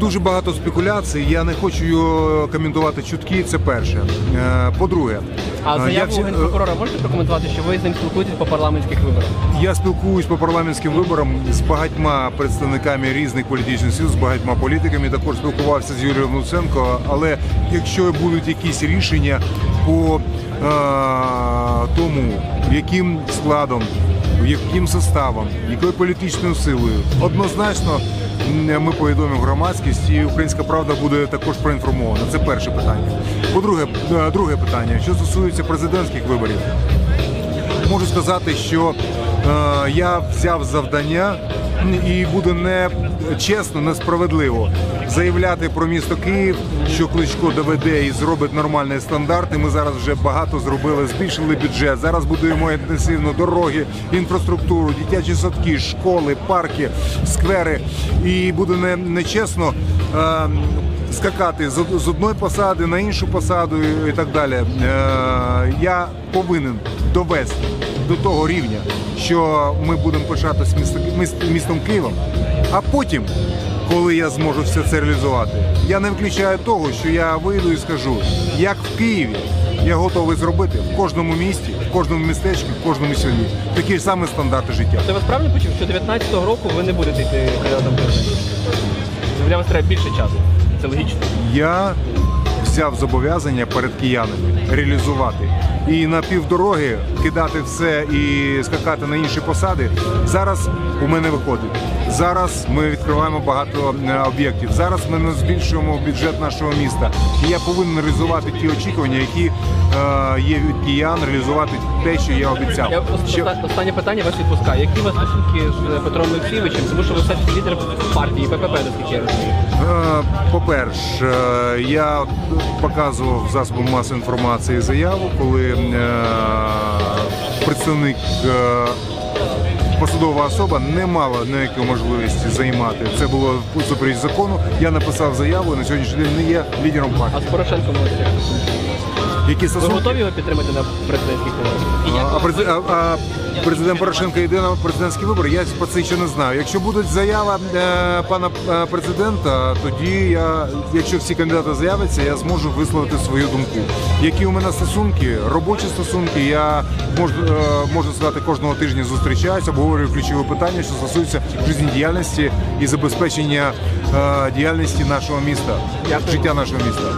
дуже багато спекуляцій. Я не хочу його коментувати чутки. Це перше. Е, По-друге, А е, я, заяву генпрокурора можете прокоментувати, що ви з ним спілкуєтесь по парламентських виборах? я спілкуюсь по парламентським виборам з багатьма представниками різних політичних сил, з багатьма політиками. Також спілкувався з Юрієм Луценко. Але якщо будуть якісь рішення по е, тому, яким складом, яким составом, якою політичною силою, однозначно ми повідомимо громадськість, і українська правда буде також проінформована. Це перше питання. По-друге, е, друге питання, що стосується президентських виборів. Можу сказати, що е, я взяв завдання і буде не чесно, несправедливо заявляти про місто Київ, що Кличко доведе і зробить нормальні стандарти. Ми зараз вже багато зробили, збільшили бюджет. Зараз будуємо інтенсивно дороги, інфраструктуру, дитячі садки, школи, парки, сквери. І буде не, нечесно. Е, Скакати з, одної посади на іншу посаду і так далі. Е, я повинен довести до того рівня, що ми будемо пишатися місто, містом Києвом, а потім, коли я зможу все це реалізувати, я не виключаю того, що я вийду і скажу, як в Києві я готовий зробити в кожному місті, в кожному містечку, в кожному селі такі ж самі стандарти життя. Це вас правильно почув, що 19-го року ви не будете йти кандидатом в президенті? Для вас треба більше часу. Це логічно. Я взяв зобов'язання перед киянами реалізувати. І на півдороги кидати все і скакати на інші посади. Зараз у мене виходить. Зараз ми відкриваємо багато е, об'єктів. Зараз ми не збільшуємо бюджет нашого міста. І я повинен реалізувати ті очікування, які е, є від киян, реалізувати те, що я обіцяв. Я Що- останнє питання вас відпускаю. Які у вас стосунки з Петром Олексійовичем? Тому що ви все ж таки лідер партії ППП, наскільки я розумію. По-перше, я показував засобом масової інформації заяву, коли е, представник е, посадова особа не мала ніякої можливості займати. Це було супереч закону. Я написав заяву і на сьогоднішній день не є лідером партії. А з Порошенком Які Ви стосунки? готові його підтримати на президентських виборах? І як А, ви- а, а президент Порошенко йде на президентські вибори. Я про це ще не знаю. Якщо буде заява е, пана е, президента, тоді я, якщо всі кандидати з'являться, я зможу висловити свою думку. Які у мене стосунки, робочі стосунки, я можу, е, можу сказати, кожного тижня зустрічаюся, обговорюю ключові питання, що стосуються життєдіяльності і забезпечення е, діяльності нашого міста, життя нашого міста.